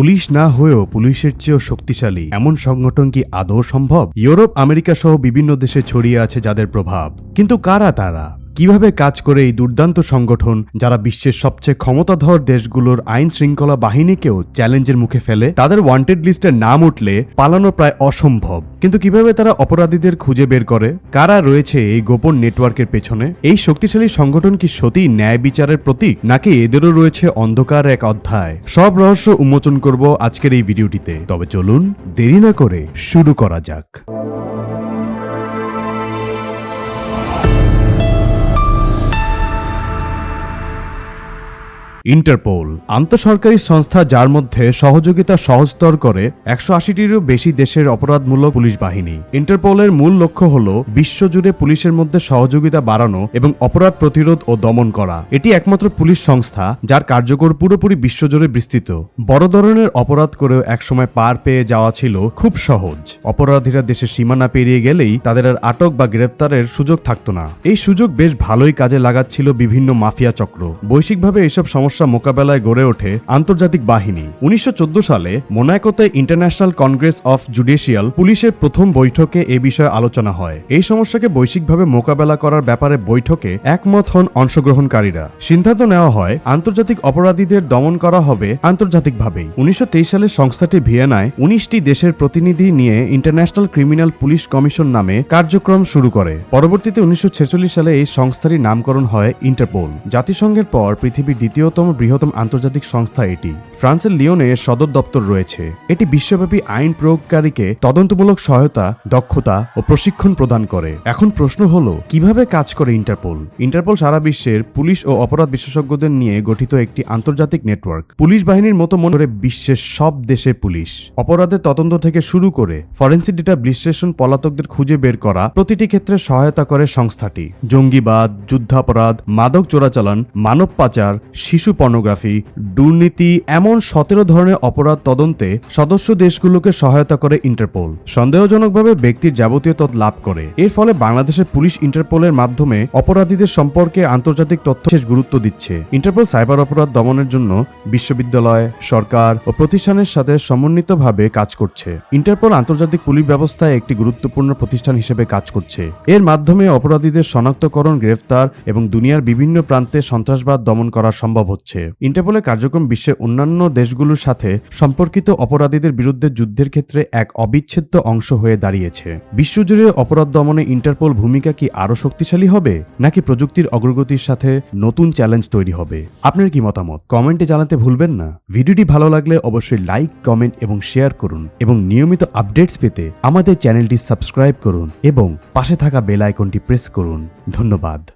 Police না হয়েও পুলিশের চেয়েও শক্তিশালী। এমন সংগঠন কি আদৌ সম্ভব? ইউরোপ, আমেরিকা সহ বিভিন্ন দেশে ছড়িয়ে আছে যাদের প্রভাব। কিন্তু কারা তারা? কীভাবে কাজ করে এই দুর্দান্ত সংগঠন যারা বিশ্বের সবচেয়ে ক্ষমতাধর দেশগুলোর আইন শৃঙ্খলা বাহিনীকেও চ্যালেঞ্জের মুখে ফেলে? তাদের ওয়ান্টেড লিস্টে নাম উঠলে পালানো প্রায় অসম্ভব। কিন্তু কীভাবে তারা অপরাধীদের খুঁজে বের করে? কারা রয়েছে এই গোপন নেটওয়ার্কের পেছনে? এই শক্তিশালী সংগঠন কি সত্যি ন্যায় বিচারের প্রতীক, নাকি এদেরও রয়েছে অন্ধকার এক অধ্যায়? সব রহস্য উন্মোচন করব আজকের এই ভিডিওটিতে। তবে চলুন দেরি না করে শুরু করা যাক। ইন্টারপোল, আন্তঃসরকারি সংস্থা যার মধ্যে সহযোগিতা সহজতর করে একশো আশিটিরও বেশি দেশের অপরাধমূলক পুলিশ বাহিনী। ইন্টারপোলের মূল লক্ষ্য হল বিশ্বজুড়ে পুলিশের মধ্যে সহযোগিতা বাড়ানো এবং অপরাধ প্রতিরোধ ও দমন করা। এটি একমাত্র পুলিশ সংস্থা যার কার্যকর পুরোপুরি বিশ্বজুড়ে বিস্তৃত। বড় ধরনের অপরাধ করেও একসময় পার পেয়ে যাওয়া ছিল খুব সহজ। অপরাধীরা দেশের সীমানা পেরিয়ে গেলেই তাদের আর আটক বা গ্রেপ্তারের সুযোগ থাকতো না। এই সুযোগ বেশ ভালোই কাজে লাগাচ্ছিল বিভিন্ন মাফিয়া চক্র। বৈশ্বিকভাবে এইসব সমস্যা মোকাবেলায় গড়ে ওঠে আন্তর্জাতিক বাহিনী। উনিশশো চোদ্দ সালে মোনাকোতে ইন্টারন্যাশনাল কংগ্রেস অফ জুডিশিয়াল পুলিশের প্রথম বৈঠকে এ বিষয়ে আলোচনা হয়। এই সমস্যাকে বৈশ্বিকভাবে মোকাবেলা করার ব্যাপারে বৈঠকে একমত হন অংশগ্রহণকারীরা। সিদ্ধান্ত নেওয়া হয়, আন্তর্জাতিক অপরাধীদের দমন করা হবে আন্তর্জাতিকভাবেই। উনিশশো সালে সংস্থাটি ভিয়েনায় উনিশটি দেশের প্রতিনিধি নিয়ে ইন্টারন্যাশনাল ক্রিমিনাল পুলিশ কমিশন নামে কার্যক্রম শুরু করে। পরবর্তীতে উনিশশো ছেচল্লিশ সালে এই সংস্থাটির নামকরণ হয় ইন্টারপোল। জাতিসংঘের পর পৃথিবীর দ্বিতীয়তম বৃহত্তম আন্তর্জাতিক সংস্থা এটি। ফ্রান্সের লিওনে এর সদর দপ্তর রয়েছে। এটি বিশ্বব্যাপী আইন প্রয়োগকারীকে তদন্তমূলক সহায়তা, দক্ষতা ও প্রশিক্ষণ প্রদান করে। এখন প্রশ্ন হলো, কীভাবে কাজ করে ইন্টারপোল? ইন্টারপোল সারা বিশ্বের পুলিশ ও অপরাধ বিশেষজ্ঞদের নিয়ে গঠিত একটি আন্তর্জাতিক নেটওয়ার্ক। পুলিশ বাহিনীর মতো মনে করে বিশ্বের সব দেশের পুলিশ। অপরাধের তদন্ত থেকে শুরু করে ফরেন্সিক ডেটা বিশ্লেষণ পলাতকদের খুঁজে বের করা প্রতিটি ক্ষেত্রে সহায়তা করে সংস্থাটি। জঙ্গিবাদ, যুদ্ধাপরাধ, মাদক চোরাচালান, মানব পাচার, শিশু পর্নোগ্রাফি, দুর্নীতি, এমন সতেরো ধরনের অপরাধ তদন্তে সদস্য দেশগুলোকে সহায়তা করে ইন্টারপোল। সন্দেহজনকভাবে ব্যক্তির যাবতীয় তথ্য লাভ করে। এর ফলে বাংলাদেশের পুলিশ ইন্টারপোলের মাধ্যমে অপরাধীদের সম্পর্কে আন্তর্জাতিক তথ্য বিশেষ গুরুত্ব দিচ্ছে। ইন্টারপোল সাইবার অপরাধ দমনের জন্য বিশ্ববিদ্যালয়, সরকার ও প্রতিষ্ঠানের সাথে সমন্বিতভাবে কাজ করছে। ইন্টারপোল আন্তর্জাতিক পুলিশ ব্যবস্থায় একটি গুরুত্বপূর্ণ প্রতিষ্ঠান হিসেবে কাজ করছে। এর মাধ্যমে অপরাধীদের শনাক্তকরণ, গ্রেফতার এবং দুনিয়ার বিভিন্ন প্রান্তে সন্ত্রাসবাদ দমন করা সম্ভব হচ্ছে। ইন্টারপোলের কার্যক্রম বিশ্বের অন্যান্য দেশগুলোর সাথে সম্পর্কিত অপরাধীদের বিরুদ্ধে যুদ্ধের ক্ষেত্রে এক অবিচ্ছেদ্য অংশ হয়ে দাঁড়িয়েছে। বিশ্বজুড়ে অপরাধ দমনে ইন্টারপোল ভূমিকা কি আরও শক্তিশালী হবে, নাকি প্রযুক্তির অগ্রগতির সাথে নতুন চ্যালেঞ্জ তৈরি হবে? আপনার কি মতামত? কমেন্টে জানাতে ভুলবেন না। ভিডিওটি ভালো লাগলে অবশ্যই লাইক, কমেন্ট এবং শেয়ার করুন এবং নিয়মিত আপডেটস পেতে আমাদের চ্যানেলটি সাবস্ক্রাইব করুন এবং পাশে থাকা বেল আইকনটি প্রেস করুন। ধন্যবাদ।